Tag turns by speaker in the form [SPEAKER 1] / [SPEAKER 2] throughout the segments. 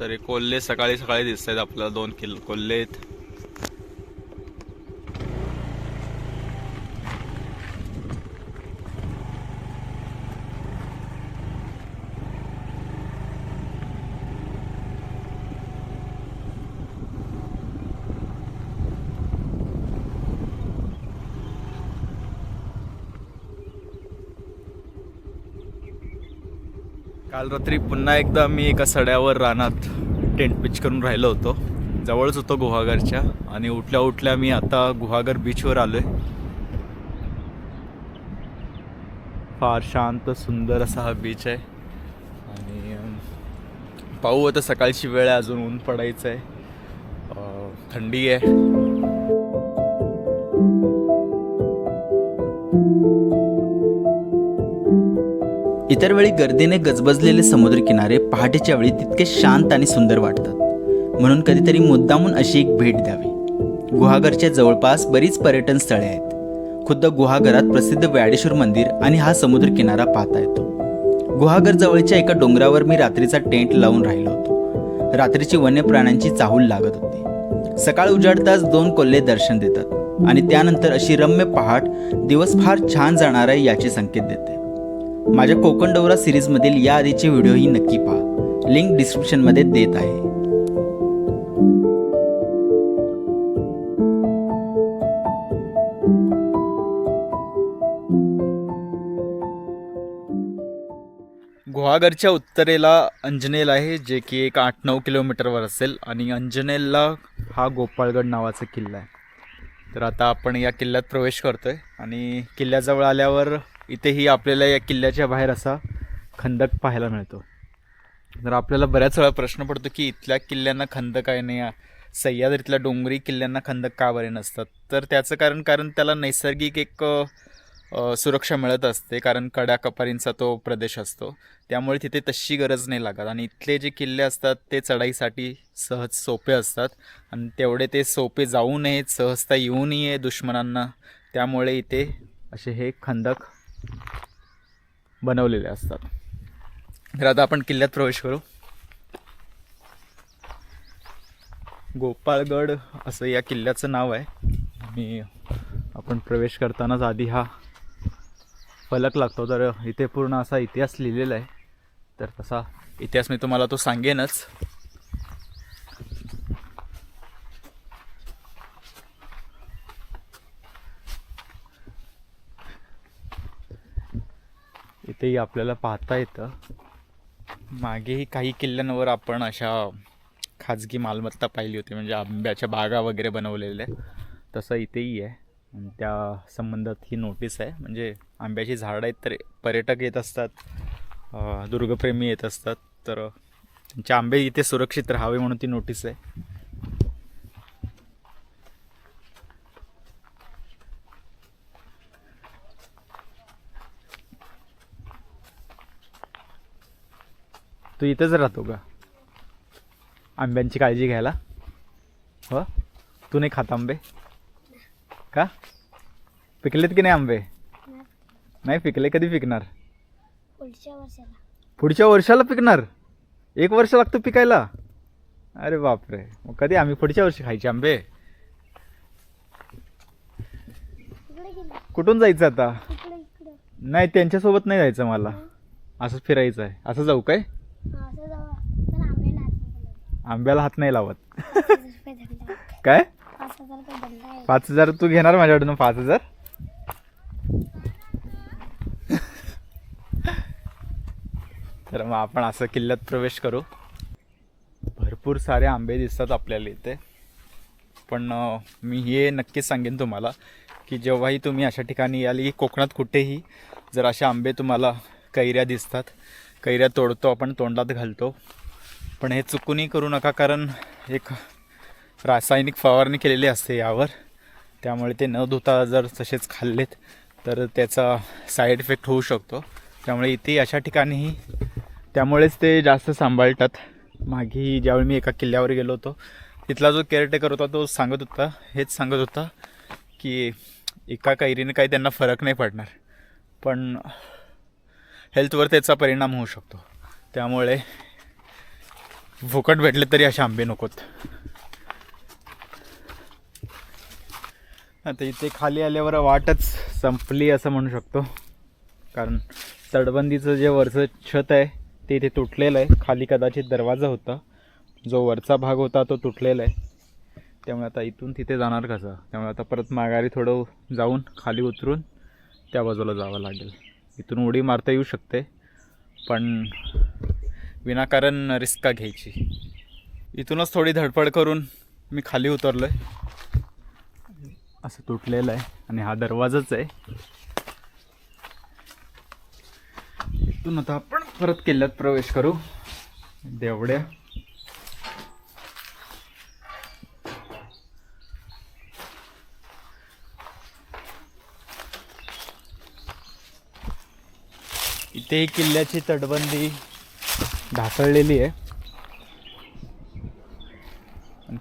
[SPEAKER 1] तर हे कोल्हे सकाळी सकाळी दिसत आहेत आपल्याला दोन किल कोल्हे आहेत. काल रात्री पुन्हा एकदा मी एका सड्यावर रानात टेंट पिच करून राहिलो होतो. जवळच होतो गुहागरच्या आणि उठल्या उठल्या मी आता गुहागर बीचवर आलोय. फार शांत सुंदर असा हा बीच आहे. आणि पाहू आता सकाळची वेळ आहे अजून ऊन पडायचं आहे थंडी आहे.
[SPEAKER 2] इतर वेळी गर्दीने गजबजलेले समुद्रकिनारे पहाटेच्या वेळी तितके शांत आणि सुंदर वाटतात. म्हणून कधीतरी मुद्दामून अशी एक भेट द्यावी. गुहागरच्या जवळपास बरीच पर्यटन स्थळे आहेत. खुद्द गुहागरात प्रसिद्ध व्याडेश्वर मंदिर आणि हा समुद्रकिनारा पाहता येतो. गुहागर जवळच्या एका डोंगरावर मी रात्रीचा टेंट लावून राहिलो होतो. रात्रीची वन्य प्राण्यांची चाहूल लागत होती. सकाळ उजाडताच दोन कोल्हे दर्शन देतात आणि त्यानंतर अशी रम्य पहाट दिवस फार छान जाणार आहे याचे संकेत देते. माझ्या कोकण डोरा सिरीजमधील या आधीचे व्हिडिओही नक्की पहा. लिंक डिस्क्रिप्शनमध्ये देत आहे.
[SPEAKER 1] गुहागरच्या उत्तरेला अंजनेल आहे जे की एक आठ नऊ किलोमीटरवर असेल. आणि अंजनेलला हा गोपाळगड नावाचा किल्ला आहे. तर आता आपण या किल्ल्यात प्रवेश करतोय. आणि किल्ल्याजवळ आल्यावर इथेही आपल्याला या किल्ल्याच्या बाहेर असा खंदक पाहायला मिळतो. तर आपल्याला बऱ्याच वेळा प्रश्न पडतो की इथल्या किल्ल्यांना खंदक आहे नाही सह्याद्रीतल्या डोंगरी किल्ल्यांना खंदक का बरे नसतात? तर त्याचं कारण कारण त्याला नैसर्गिक एक सुरक्षा मिळत असते कारण कड्या कपारींचा तो प्रदेश असतो. त्यामुळे तिथे तशी गरज नाही लागत. आणि इथले जे किल्ले असतात ते चढाईसाठी सहज सोपे असतात. आणि तेवढे ते सोपे जाऊ नयेत सहजता येऊ नये दुश्मनांना. त्यामुळे इथे असे हे खंदक बनवलेले असतात. तर आता आपण किल्ल्यात प्रवेश करू. गोपाळगड असं या किल्ल्याचं नाव आहे. मी आपण प्रवेश करतानाच आधी हा फलक लागतो. तर इथे पूर्ण असा इतिहास लिहिलेला आहे. तर तसा इतिहास मी तुम्हाला तो सांगेनच. तेही आपल्याला पाहता येतं. मागेही काही किल्ल्यांवर आपण अशा खाजगी मालमत्ता पाहिली होती म्हणजे आंब्याच्या बागा वगैरे बनवलेल्या. तसं इथेही आहे. आणि त्या संबंधात ही नोटीस आहे. म्हणजे आंब्याची झाडं आहेत तर पर्यटक येत असतात दुर्गप्रेमी येत असतात. तर त्यांचे आंबे इथे सुरक्षित राहावे म्हणून ती नोटीस आहे. तू इथेच राहतो का? आंब्यांची काळजी घ्यायला. हो? तू नाही खात आंबे? का? पिकलेत की नाही आंबे? नाही पिकले कधी पिकणार?
[SPEAKER 3] पुढच्या वर्षाला.
[SPEAKER 1] पुढच्या वर्षाला पिकणार? एक वर्ष लागतं पिकायला? अरे बापरे. मग कधी? आम्ही पुढच्या वर्षी खायचे आंबे. कुठून जायचं आता? नाही त्यांच्यासोबत नाही जायचं मला. असंच फिरायचं आहे. असं जाऊ काय? आंब्याला हात नाही लावत. काय?
[SPEAKER 3] पाच हजार
[SPEAKER 1] तू घेणार माझ्याकडून पाच हजार? तर मग आपण असं किल्ल्यात प्रवेश करू. भरपूर सारे आंबे दिसतात आपल्याला इथे. पण मी हे नक्कीच सांगेन तुम्हाला की जेव्हाही तुम्ही अशा ठिकाणी याल की कोकणात कुठेही जर असे आंबे तुम्हाला कैऱ्या दिसतात कैऱ्या तोडतो आपण तोंडात घालतो. पण हे चुकूनही करू नका कारण एक रासायनिक फवारणी केलेली असते यावर. त्यामुळे ते न धुता जर तसेच खाल्लेत तर त्याचा साईड इफेक्ट होऊ शकतो. त्यामुळे इथे अशा ठिकाणीही त्यामुळेच ते जास्त सांभाळतात. मागी ज्यावेळी मी एका किल्ल्यावर गेलो होतो तिथला जो केअरटेकर होता तो सांगत होता हेच सांगत होता की एका कैरीने काही त्यांना फरक नाही पडणार. पण हेल्थवर त्याचा परिणाम होऊ शकतो. त्यामुळे फुकट भेटले तरी असे आंबे नकोत. आता इथे खाली आल्यावर वाटच संपली असं म्हणू शकतो. कारण तडबंदीचं जे वरचं छत आहे ते इथे तुटलेलं आहे. खाली कदाचित दरवाजा होता. जो वरचा भाग होता तो तुटलेला आहे. त्यामुळे आता इथून तिथे जाणार कसं? त्यामुळे आता परत माघारी थोडं जाऊन खाली उतरून त्या बाजूला जावं लागेल. इथून उडी मारता येऊ शकते पण विनाकारण रिस्क का घ्यायची? इथूनच थोडी धडपड करून मी खाली उतरलो आहे असं तुटलेलं आहे आणि हा दरवाजाच आहे. इथून आता आपण परत किल्ल्यात प्रवेश करू. देवड्या. ते किल्ल्याची तटबंदी ढासळलेली आहे.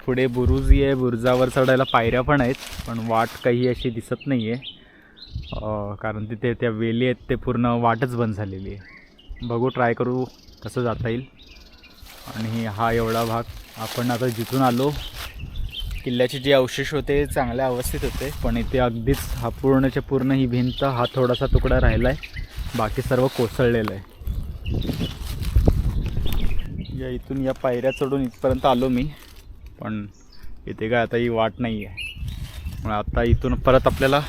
[SPEAKER 1] पुढे बुरुजी आहे. बुरुजावर चढायला पायऱ्या पण आहेत पण वाट काही अशी दिसत नाही आहे कारण तिथे त्या वेली आहेत ते पूर्ण वाटच बंद झालेली आहे. बघू ट्राय करू कसं जाता येईल. आणि हा एवढा भाग आपण आता जिथून आलो किल्ल्याचे जे अवशेष होते चांगल्या अवस्थेत होते. पण इथे अगदीच हा पूर्णच्या पूर्ण ही भिंत हा थोडासा तुकडा राहिला आहे बाकी सर्व कोसळलेलं आहे. या इथून या पायऱ्या चढून इथपर्यंत आलो मी. पण इथे काय आता ही वाट नाही आहे. मग आता इथून परत आपल्याला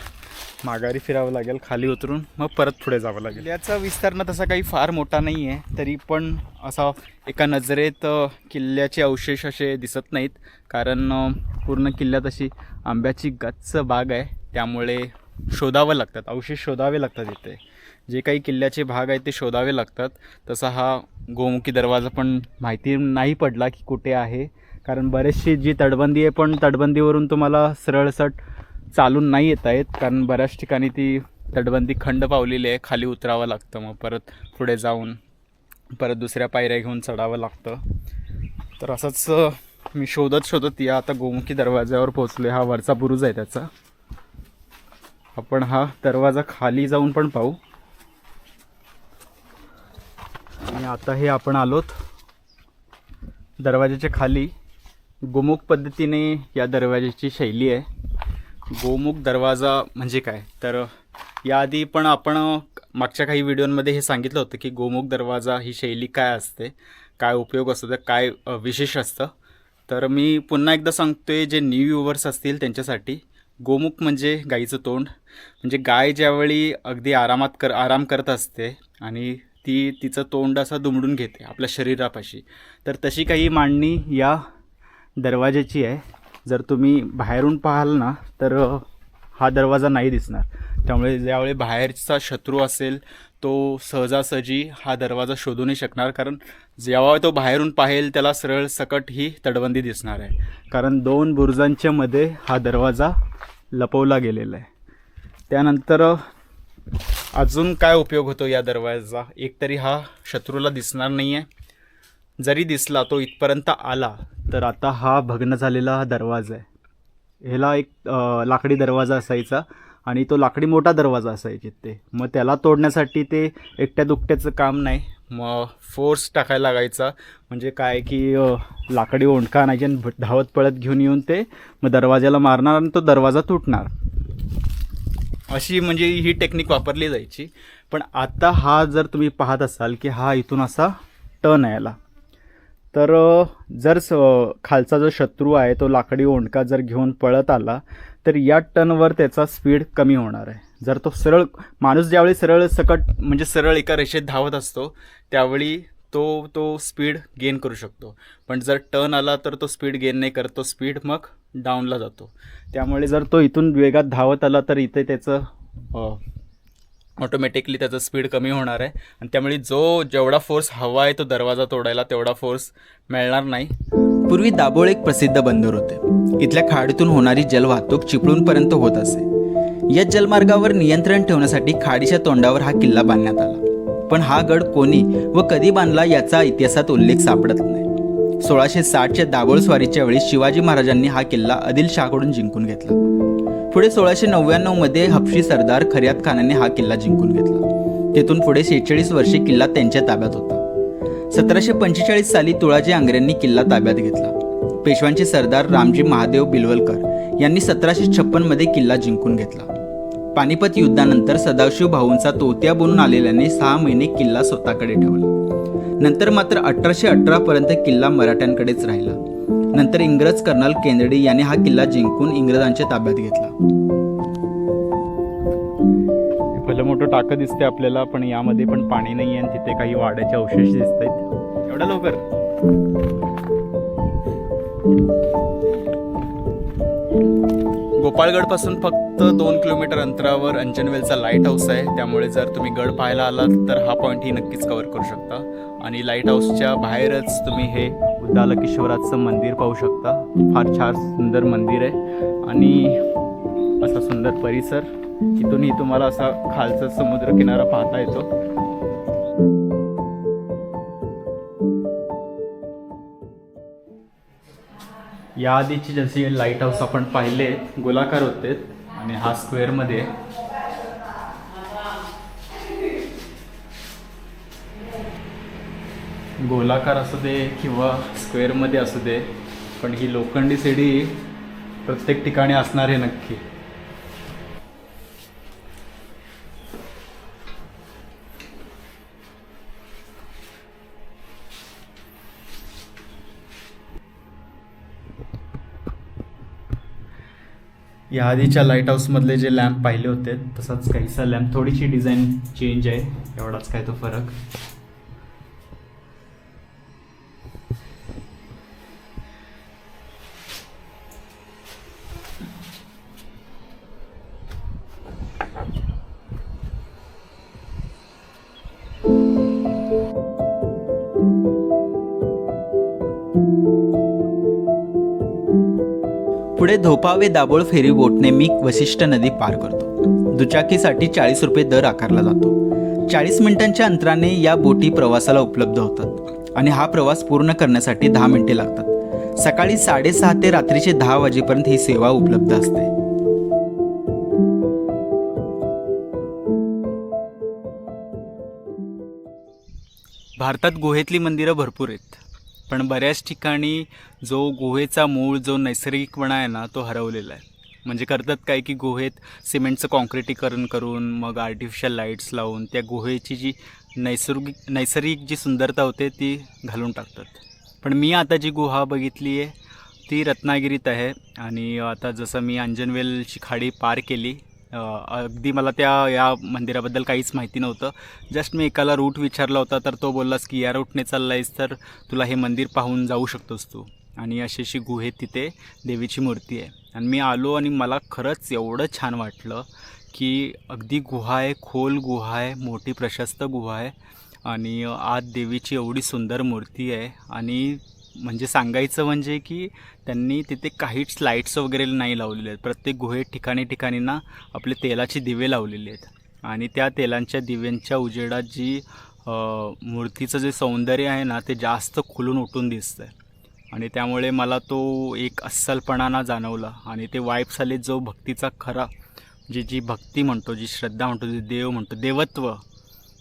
[SPEAKER 1] माघारी फिरावं लागेल खाली उतरून. मग परत पुढे जावं लागेल. याचा विस्तारणं तसा काही फार मोठा नाही आहे. तरी पण असा एका नजरेत किल्ल्याचे अवशेष असे दिसत नाहीत. कारण पूर्ण किल्ल्यात अशी आंब्याची गच्च बाग आहे. त्यामुळे शोधावं लागतात. अवशेष शोधावे लागतात इथे. जे काही किल्ल्याचे भाग आहेत ते शोधावे लागतात. तसा हा गोमुखी दरवाजा पण माहिती नाही पडला की कुठे आहे. कारण बरेचशी जी तटबंदी आहे पण तटबंदीवरून तुम्हाला सरळसट चालून नाही येत आहेत कारण बऱ्याच ठिकाणी ती तटबंदी खंड पावलेली आहे. खाली उतरावं लागतं मग परत पुढे जाऊन परत दुसऱ्या पायऱ्या घेऊन चढावं लागतं. तर असंच मी शोधत शोधत या आता गोमुखी दरवाज्यावर पोचलो हा वरचा बुरुज आहे त्याचा. आपण हा दरवाजा खाली जाऊन पण पाहू. आणि आता हे आपण आलोत दरवाजाच्या खाली. गोमुख पद्धतीने या दरवाजाची शैली आहे. गोमुख दरवाजा म्हणजे काय? तर याआधी पण आपण मागच्या काही व्हिडिओमध्ये हे सांगितलं होतं की गोमुख दरवाजा ही शैली काय असते काय उपयोग असतो तर काय विशेष असतं. तर मी पुन्हा एकदा सांगतोय जे न्यू युवर्स असतील त्यांच्यासाठी गोमुख म्हणजे गाईचं तोंड. म्हणजे गाय ज्यावेळी अगदी आरामात कर आराम करत असते आणि ती तिचं तोंड असं दुमडून घेते आपल्या शरीरापाशी. तर तशी काही मांडणी या दरवाजाची आहे. जर तुम्ही बाहेरून पाहाल ना तर हा दरवाजा नाही दिसणार. त्यामुळे ज्यावेळी बाहेरचा शत्रू असेल तो सहजासहजी हा दरवाजा शोधू नाही शकणार. कारण जेव्हा तो बाहेरून पाहेल त्याला सरळ सकट ही तडबंदी दिसणार आहे. कारण दोन बुरुजांच्या मध्ये हा दरवाजा लपवला गेलेला आहे. त्यानंतर अजून काय उपयोग होतो या दरवाजाचा? एकतरी हा शत्रूला दिसणार नाही आहे जरी दिसला तो इथपर्यंत आला तर आता हा भग्न झालेला हा दरवाजा आहे. ह्याला एक लाकडी दरवाजा असायचा आणि तो लाकडी मोठा दरवाजा असायचे ते. मग त्याला तोडण्यासाठी ते एकट्या दुकट्याचं काम नाही. मग फोर्स टाकायला लागायचा. म्हणजे काय की लाकडी ओंडका आणायची आणि धावत पळत घेऊन येऊन ते मग दरवाजाला मारणार आणि तो दरवाजा तुटणार. अशी म्हणजे ही टेक्निक वापरली जायची. पण आता हा जर तुम्ही पाहत असाल की हा इथून असा टर्न आहे याला. तर जर स खालचा जो शत्रू आहे तो लाकडी ओंडका जर घेऊन पळत आला तर या टर्नवर त्याचा स्पीड कमी होणार आहे. जर तो सरळ माणूस ज्यावेळी सरळ सकट म्हणजे सरळ एका रेषेत धावत असतो त्यावेळी तो तो स्पीड गेन करू शकतो. पण जर टर्न आला तर तो स्पीड गेन नाही करत तो स्पीड मग डाऊनला जातो. त्यामुळे जर तो इथून वेगात धावत आला तर इथे त्याचं ऑटोमॅटिकली त्याचं स्पीड कमी होणार आहे. आणि त्यामुळे जो जेवढा फोर्स हवा आहे तो दरवाजा तोडायला तेवढा फोर्स मिळणार नाही.
[SPEAKER 2] पूर्वी दाभोळ एक प्रसिद्ध बंदर होते. इथल्या खाडीतून होणारी जलवाहतूक चिपळूणपर्यंत होत असे. या जलमार्गावर नियंत्रण ठेवण्यासाठी खाडीच्या तोंडावर हा किल्ला बांधण्यात आला. पण हा गड कोणी व कधी बांधला याचा इतिहासात उल्लेख सापडत नाही. सोळाशे साठच्या दाभोळस्वारीच्या वेळी शिवाजी महाराजांनी हा किल्ला आदिलशहाकडून जिंकून घेतला. पुढे सोळाशे नव्याण्णवमध्ये हपशी सरदार खऱ्यात खानाने हा किल्ला जिंकून घेतला. तेथून पुढे शेहेचाळीस वर्षे किल्ला त्यांच्या ताब्यात होता. सतराशे पंचेचाळीस साली तुळाजी आंग्र्यांनी किल्ला ताब्यात घेतला. पेशवांचे सरदार रामजी महादेव बिलवलकर यांनी सतराशे छप्पनमध्ये किल्ला जिंकून घेतला. पानिपत युद्धानंतर सदाशिव भाऊंचा तोत्या बनून आलेल्याने सहा महिने किल्ला स्वतःकडे ठेवला. नंतर मात्र अठराशे अठरा पर्यंत किल्ला मराठ्यांकडेच राहिला. नंतर इंग्रज कर्नल केनेडी याने हा किल्ला जिंकून इंग्रजांच्या ताब्यात घेतला.
[SPEAKER 1] हे भलं मोठं टाकं दिसते आपल्याला पण यामध्ये पण पाणी नाही आहे आणि तिथे काही वाड्याचे अवशेष दिसत आहेत एवढ्या लवकर? गोपाळगडपासून फक्त दोन किलोमीटर अंतरावर अंजनवेलचा लाइट हाऊस आहे. त्यामुळे जर तुम्ही गड पाहायला आलात तर हा पॉईंटही नक्कीच कवर करू शकता. आणि लाइट हाऊसच्या बाहेरच तुम्ही हे उद्दालकेश्वराचं मंदिर पाहू शकता. फार छान सुंदर मंदिर आहे. आणि असा सुंदर परिसर इथूनही तुम्हाला असा खालचा समुद्र किनारा पाहता येतो. याआधीचे जसे लाइट हाऊस आपण पाहिले गोलाकार होते आणि हा स्क्वेअरमध्ये गोलाकार असू दे किंवा स्क्वेअरमध्ये असू दे पण ही लोखंडी सीडी प्रत्येक ठिकाणी असणार आहे नक्की. या आधीच्या लाइट हाऊसमधले जे लॅम्प पाहिले होते तसाच काहीसा लॅम्प थोडीशी डिझाईन चेंज आहे एवढाच काय तो फरक.
[SPEAKER 2] पुढे धोपावे दाबोळ फेरी बोटने मी वशिष्ठ नदी पार करतो. दुचाकीसाठी चाळीस रुपये दर आकारला जातो. चाळीस मिनिटांच्या अंतराने या बोटी प्रवासाला उपलब्ध होतात आणि हा प्रवास पूर्ण करण्यासाठी दहा मिनिटे लागतात. सकाळी साडेसहा ते रात्रीचे दहा वाजेपर्यंत ही सेवा उपलब्ध असते.
[SPEAKER 1] भारतात गुहेतली मंदिरं भरपूर आहेत. पण बऱ्याच ठिकाणी जो गुहेचा मूळ जो नैसर्गिकपणा आहे ना तो हरवलेला आहे. म्हणजे करतात काय की गुहेत सिमेंटचं कॉन्क्रिटीकरण करून मग आर्टिफिशियल लाईट्स लावून त्या गुहेची जी नैसर्गिक नैसर्गिक जी सुंदरता होते ती घालून टाकतात. पण मी आता जी गुहा बघितली आहे ती रत्नागिरीत आहे. आणि आता जसं मी अंजनवेलची खाडी पार केली अगदी मला त्या या मंदिराबद्दल काहीच माहिती नव्हतं. जस्ट मी एकाला रूट विचारला होता तर तो बोललास की या रूटने चाललायस तर तुला हे मंदिर पाहून जाऊ शकतोस तू. आणि अशी अशी गुहेत तिथे देवीची मूर्ती आहे. आणि मी आलो आणि मला खरंच एवढं छान वाटलं की अगदी गुहा आहे खोल गुहा आहे मोठी प्रशस्त गुहा आहे. आणि आत देवीची एवढी सुंदर मूर्ती आहे. आणि म्हणजे सांगायचं म्हणजे की त्यांनी तिथे काहीच लाईट्स वगैरे नाही लावलेले आहेत. प्रत्येक गुहेत ठिकाणी ठिकाणी ना आपले तेलाचे दिवे लावलेले आहेत. आणि त्या तेलांच्या दिव्यांच्या उजेडात जी मूर्तीचं जे सौंदर्य आहे ना ते जास्त खुलून उठून दिसतं आहे आणि त्यामुळे मला तो एक अस्सलपणाना जाणवला. आणि ते वाईब्स आले जो भक्तीचा खरा जी जी भक्ती म्हणतो जी श्रद्धा म्हणतो जी देव म्हणतो देवत्व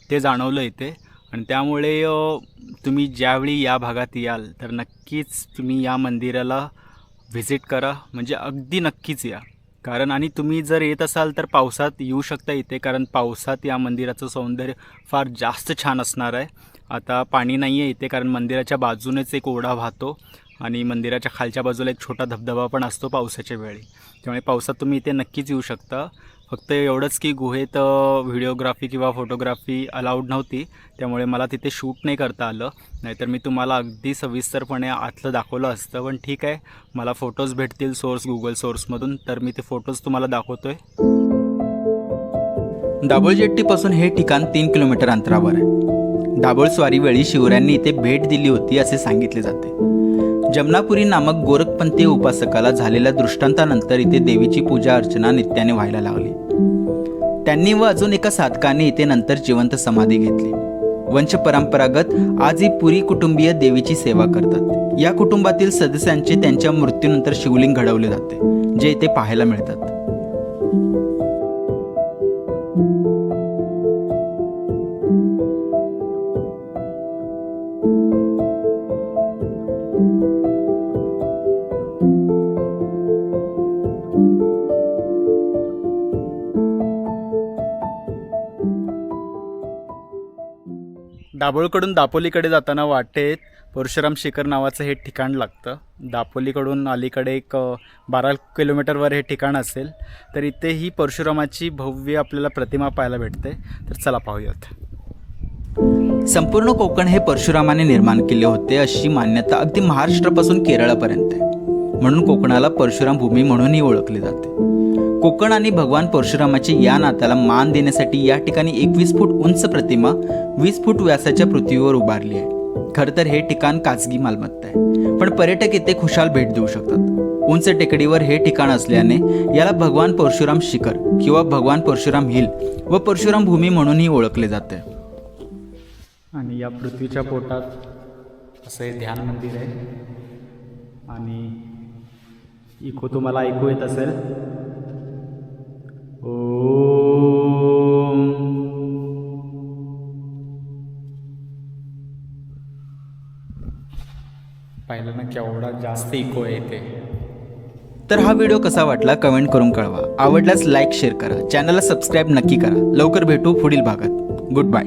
[SPEAKER 1] ते जाणवलं इथे. आणि त्यामुळे तुम्ही ज्यावेळी या भागात याल तर नक्कीच तुम्ही या मंदिराला व्हिजिट करा म्हणजे अगदी नक्कीच या. कारण आणि तुम्ही जर येत असाल तर पावसात येऊ शकता इथे कारण पावसात या मंदिराचं सौंदर्य फार जास्त छान असणार आहे. आता पाणी नाही आहे इथे कारण मंदिराच्या बाजूनेच एक ओढा वाहतो आणि मंदिराच्या खालच्या बाजूला एक छोटा धबधबा पण असतो पावसाच्या वेळी. त्यामुळे पावसात तुम्ही इथे नक्कीच येऊ शकता. फक्त एवढंच की गुहेत व्हिडिओग्राफी किंवा फोटोग्राफी अलाउड नव्हती. त्यामुळे मला तिथे शूट नाही करता आलं. नाहीतर मी तुम्हाला अगदी सविस्तरपणे आतलं दाखवलं असतं. पण ठीक आहे मला फोटोज भेटतील सोर्स गुगल सोर्समधून. तर मी ते फोटोज तुम्हाला दाखवतो आहे
[SPEAKER 2] दाभोळ जेट्टीपासून हे ठिकाण तीन किलोमीटर अंतरावर आहे. दाभोळ स्वारीवेळी शिवरायांनी इथे भेट दिली होती असे सांगितले जाते. जमनापुरी नामक गोरखपंथी उपासकाला झालेल्या दृष्टांतानंतर इथे देवीची पूजा अर्चना नित्याने व्हायला लागली त्यांनी व अजून एका साधकाने इथे नंतर जिवंत समाधी घेतली. वंश परंपरागत आजही पुरी कुटुंबीय देवीची सेवा करतात. या कुटुंबातील सदस्यांचे त्यांच्या मृत्यूनंतर शिवलिंग घडवले जाते जे इथे पाहायला मिळतात.
[SPEAKER 4] दाभोळकडून दापोलीकडे जाताना वाटेत परशुराम शिखर नावाचं हे ठिकाण लागतं. दापोलीकडून अलीकडे एक बारा किलोमीटरवर हे ठिकाण असेल तर इथे ही परशुरामाची भव्य आपल्याला प्रतिमा पाहायला भेटते. तर चला पाहूयात.
[SPEAKER 1] संपूर्ण कोकण हे परशुरामाने निर्माण केले होते अशी मान्यता अगदी महाराष्ट्रापासून केरळापर्यंत आहे. म्हणून कोकणाला परशुराम भूमी म्हणूनही ओळखली जाते. कोकण आणि भगवान परशुरामाचे या नात्याला मान देण्यासाठी या ठिकाणी एकवीस फूट उंच प्रतिमा वीस फूट व्यासाच्या पृथ्वीवर उभारली आहे. खरं तर हे ठिकाण खाजगी मालमत्ता आहे. पण पर्यटक येथे खुशाल भेट देऊ शकतात. उंच टेकडीवर हे ठिकाण असल्याने याला भगवान परशुराम शिखर किंवा भगवान परशुराम हिल व परशुराम भूमी म्हणूनही ओळखले जाते.
[SPEAKER 4] आणि या पृथ्वीच्या पोटात असं हे ध्यान मंदिर आहे. आणि इको तुम्हाला ऐकू येत असेल. पाहिलं ना केवढा जास्त इको आहे इथे
[SPEAKER 1] तर हा व्हिडिओ कसा वाटला कमेंट करून कळवा. आवडल्यास लाईक शेअर करा. चॅनलला सबस्क्राईब नक्की करा. लवकर भेटू पुढील भागात. Good bye